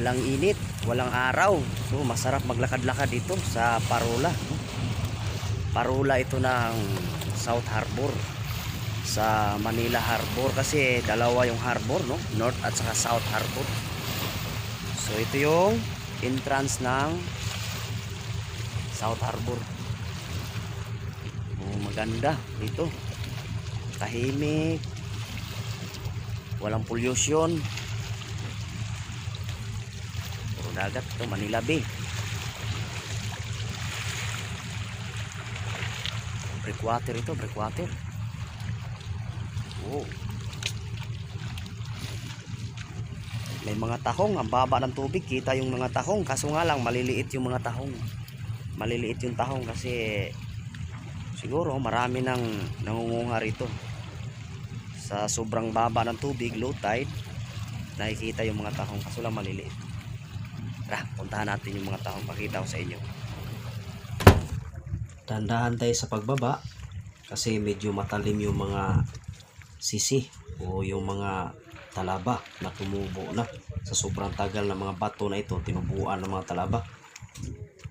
walang init, walang araw. So masarap maglakad-lakad dito sa Parola. Parola ito ng South Harbor. Sa Manila Harbor kasi dalawa yung harbor no? North at saka South Harbor. So ito yung entrance ng South Harbor. Oh, maganda dito. Tahimik. Walang pollution dagat ito Manila Bay breakwater ito breakwater Oh. May mga tahong, ang baba ng tubig, kita yung mga tahong. Kaso nga lang, maliliit yung mga tahong. Maliliit yung tahong kasi siguro marami nang nangunguha rito. Sa sobrang baba ng tubig, low tide, nakikita yung mga tahong. Kaso lang maliliit. Tara, puntahan natin yung mga tahong. Pakita ko sa inyo. Dandahan tayo sa pagbaba kasi medyo matalim yung mga sisi o yung mga talaba na tumubo na sa sobrang tagal ng mga bato na ito tinubuan ng mga talaba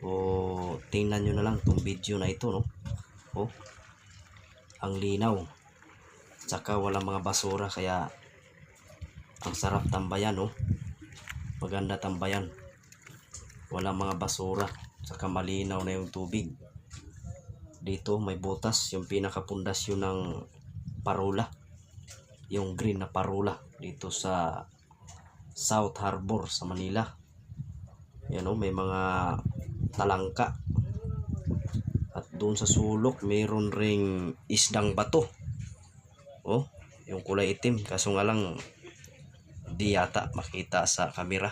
o tingnan nyo na lang tong video na ito no o ang linaw tsaka walang mga basura kaya ang sarap tambayan no maganda tambayan walang mga basura tsaka malinaw na yung tubig dito may butas yung pinakapundasyon ng parola yung green na parola dito sa South Harbor sa Manila. Yan o, may mga talangka. At doon sa sulok, mayroon ring isdang bato. Oh, yung kulay itim. Kaso nga lang, di yata makita sa kamera.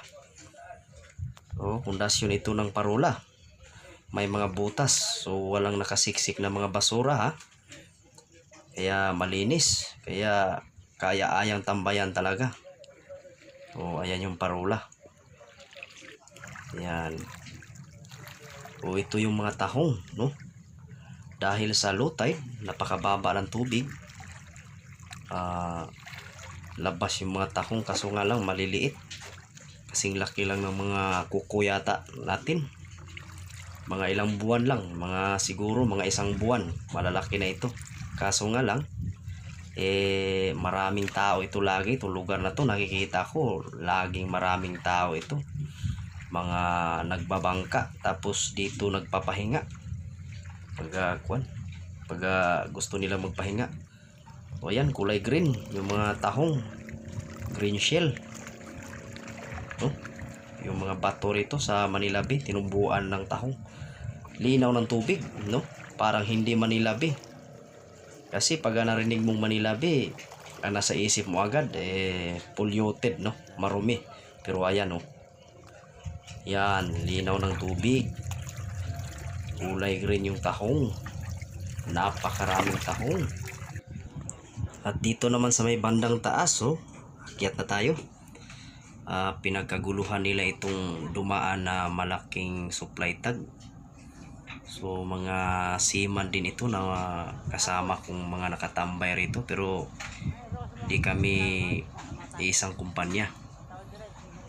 Oh, pundasyon ito ng parola. May mga butas. So, walang nakasiksik na mga basura ha. Kaya malinis. Kaya kaya ayang tambayan talaga o ayan yung parola yan o ito yung mga tahong no dahil sa low tide napakababa ng tubig ah labas yung mga tahong kaso nga lang maliliit kasing laki lang ng mga kuko yata natin. Mga ilang buwan lang mga siguro mga isang buwan malalaki na ito. Kaso nga lang eh maraming tao ito lagi. Itong lugar na to nakikita ko laging maraming tao ito. Mga nagbabangka tapos dito nagpapahinga. Pag uh, pag uh, gusto nila magpahinga. O yan kulay green yung mga tahong. Green shell oh, yung mga bato rito sa Manila Bay tinubuan ng tahong linaw ng tubig no parang hindi Manila Bay kasi pag narinig mong Manila Bay, ang nasa isip mo agad, eh, polluted, no? Marumi. Pero ayan, no? Yan, linaw ng tubig. Kulay green yung tahong. Napakaraming tahong. At dito naman sa may bandang taas, oh, akyat na tayo. Ah, pinagkaguluhan nila itong dumaan na malaking supply tag So mga seaman din ito na kasama kong mga nakatambay rito pero di kami isang kumpanya.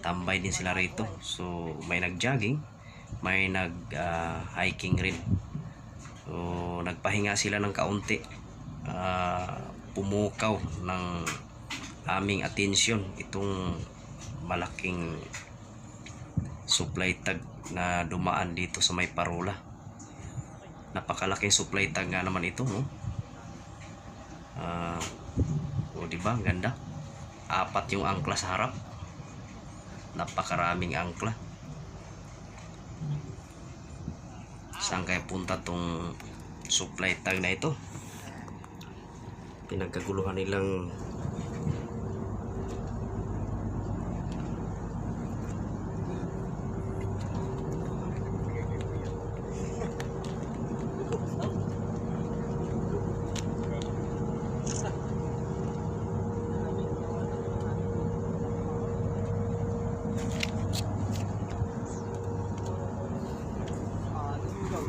Tambay din sila rito. So may nag-jogging, may nag-hiking rin. So nagpahinga sila ng kaunti. Uh, pumukaw ng aming atensyon itong malaking supply tag na dumaan dito sa may parola. Napakalaking supply tag nga naman ito no? Uh, o di ba? Ganda. Apat yung angkla sa harap. Napakaraming angkla. Saan kaya punta tong supply tag na ito? Pinagkaguluhan nilang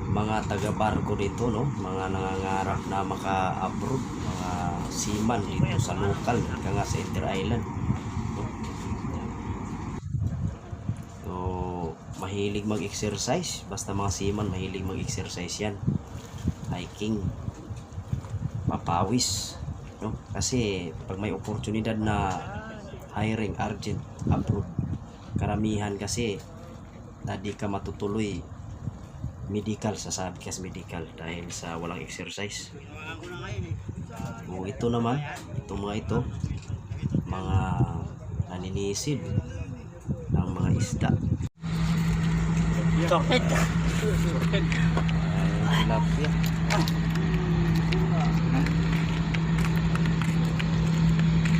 mga taga-barko dito, no? Mga nangangarap na maka-abroad, mga seaman dito sa local, ika nga sa Inter Island. No? mahilig mag-exercise. Basta mga seaman, mahilig mag-exercise yan. Hiking. Papawis. No? Kasi pag may oportunidad na hiring urgent abroad, karamihan kasi na ka matutuloy medical sasabi kasi medical dahil sa walang exercise. O ito naman, ito mga ito, mga naninisid ng mga isda. Sorted. Ay, tilapia.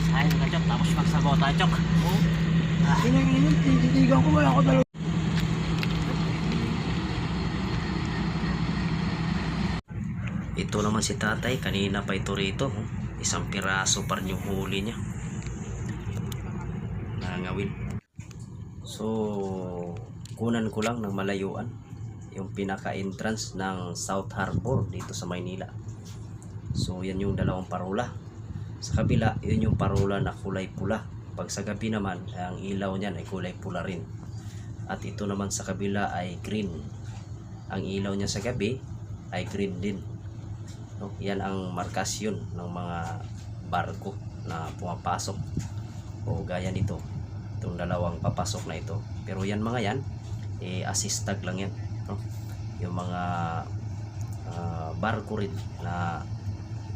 Sayang ka, Chok. Tapos magsabaw tayo, Chok. Tinitigan ko wala ako dalawa. Ito naman si tatay, kanina pa ito rito. oh. Isang piraso pa rin yung huli niya. Nangawin. So, kunan ko lang ng malayuan yung pinaka-entrance ng South Harbor dito sa Maynila. So, yan yung dalawang parola. Sa kabila, yun yung parola na kulay pula. Pag sa gabi naman, ang ilaw niyan ay kulay pula rin. At ito naman sa kabila ay green. Ang ilaw niya sa gabi ay green din. No? Yan ang markasyon ng mga barko na pumapasok. O gaya nito, itong dalawang papasok na ito. Pero yan mga yan, eh, assist tag lang yan. No? Yung mga ah, barko rin na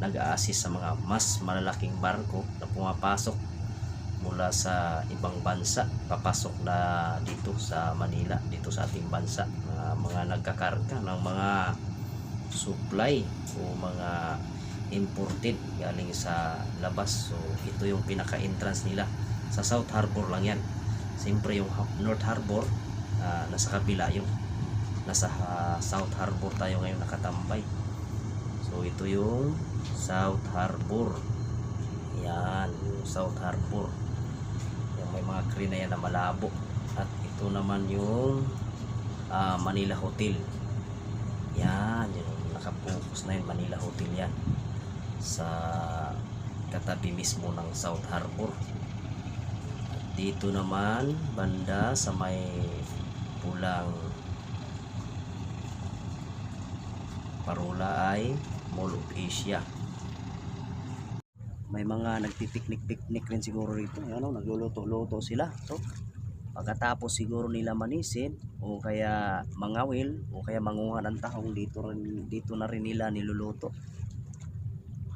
nag-a-assist sa mga mas malalaking barko na pumapasok mula sa ibang bansa papasok na dito sa Manila dito sa ating bansa mga, mga nagkakarga ng mga supply o mga imported galing sa labas. So ito yung pinaka entrance nila. Sa South Harbor lang yan. Siyempre yung North Harbor ah, nasa kabila yung nasa ah, South Harbor tayo ngayon nakatambay. So ito yung South Harbor. Yan yung South Harbor. Yung may mga crane na yan na malabo. At ito naman yung ah, Manila Hotel. Yan yung nakapokus na yun Manila Hotel yan. Sa katabi mismo ng South Harbor. At dito naman banda sa may pulang parola ay Mall of Asia. May mga nagpipiknik-piknik rin siguro rito. Ano, nagluluto-luto sila. So pagkatapos siguro nila manisin o kaya mangawil o kaya manguha ng tahong dito rin dito na rin nila niluluto.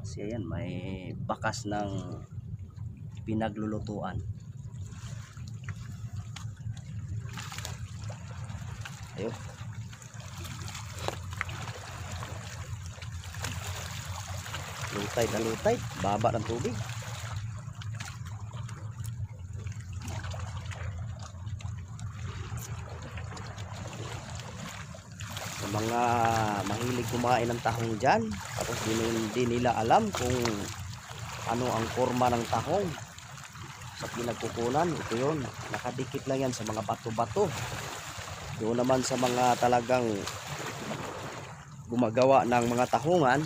Kasi ayan may bakas ng pinaglulutuan. Ayun. Lutay na lutay. Baba ng tubig mga mahilig kumain ng tahong dyan. Tapos di, di nila alam kung ano ang forma ng tahong sa pinagkukunan. Ito yun. Nakadikit lang yan sa mga bato-bato. Doon naman sa mga talagang gumagawa ng mga tahungan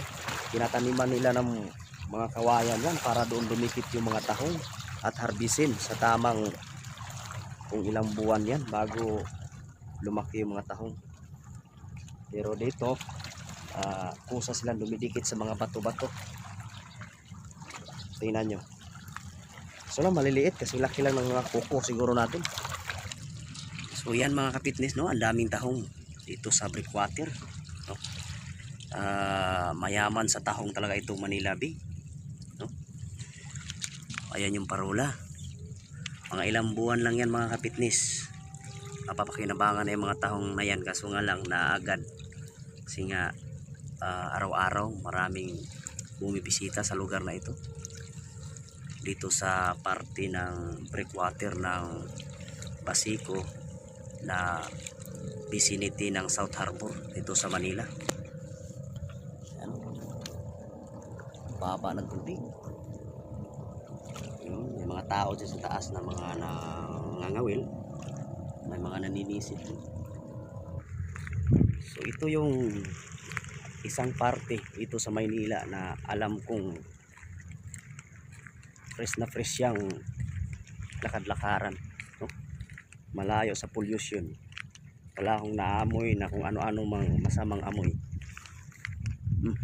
tinataniman nila ng mga kawayan yan para doon dumikit yung mga tahong at harbisin sa tamang kung ilang buwan yan bago lumaki yung mga tahong pero dito ah, kusa silang dumidikit sa mga bato-bato. Tingnan nyo. So lang maliliit kasi laki lang ng mga kuko siguro natin. So yan mga kapitness no? Ang daming tahong dito sa breakwater no? Ah, mayaman sa tahong talaga ito Manila Bay no? ayan yung parola. Mga ilang buwan lang yan mga kapitnis mapapakinabangan na yung mga tahong na yan. Kaso nga lang naagad. Kasi nga ah, araw-araw maraming bumibisita sa lugar na ito. Dito sa parte ng breakwater ng Basico na vicinity ng South Harbor dito sa Manila. Yan. baba ng tubig. May mga tao dyan sa taas na mga nangangawil may mga naninisid so ito yung isang parte ito sa Maynila na alam kong fresh na fresh yung lakad-lakaran no? malayo sa pollution wala akong naamoy na kung ano-ano mang masamang amoy Hmm.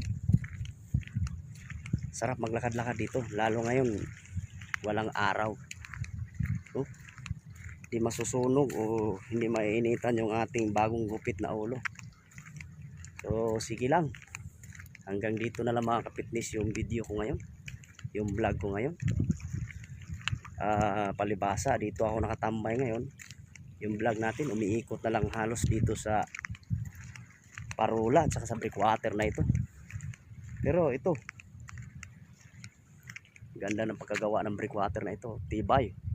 sarap maglakad-lakad dito lalo ngayon walang araw? Di masusunog o hindi mainitan yung ating bagong gupit na ulo. So sige lang. Hanggang dito na lang mga kapitnis yung video ko ngayon. Yung vlog ko ngayon. Ah, palibasa. Dito ako nakatambay ngayon. Yung vlog natin umiikot na lang halos dito sa Parula at sa breakwater na ito. Pero ito ganda ng pagkagawa ng breakwater na ito. Tibay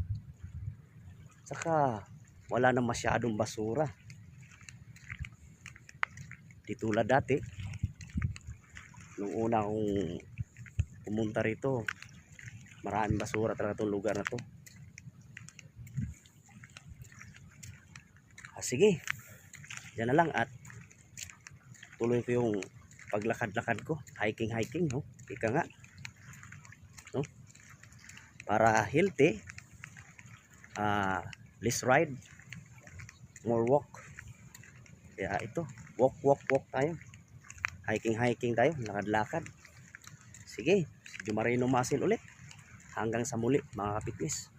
saka wala na masyadong basura. Di tulad dati. Nung una akong pumunta rito maraming basura talaga itong lugar na to. Ah, sige. Yan na lang at tuloy ko yung paglakad-lakad ko. Hiking hiking no? Ika nga. No? Para healthy ah less ride. More walk. Kaya ito. Walk walk walk tayo. Hiking hiking tayo. Lakad-lakad. Sige si Jumarino Masin ulit. Hanggang sa muli mga kapitlis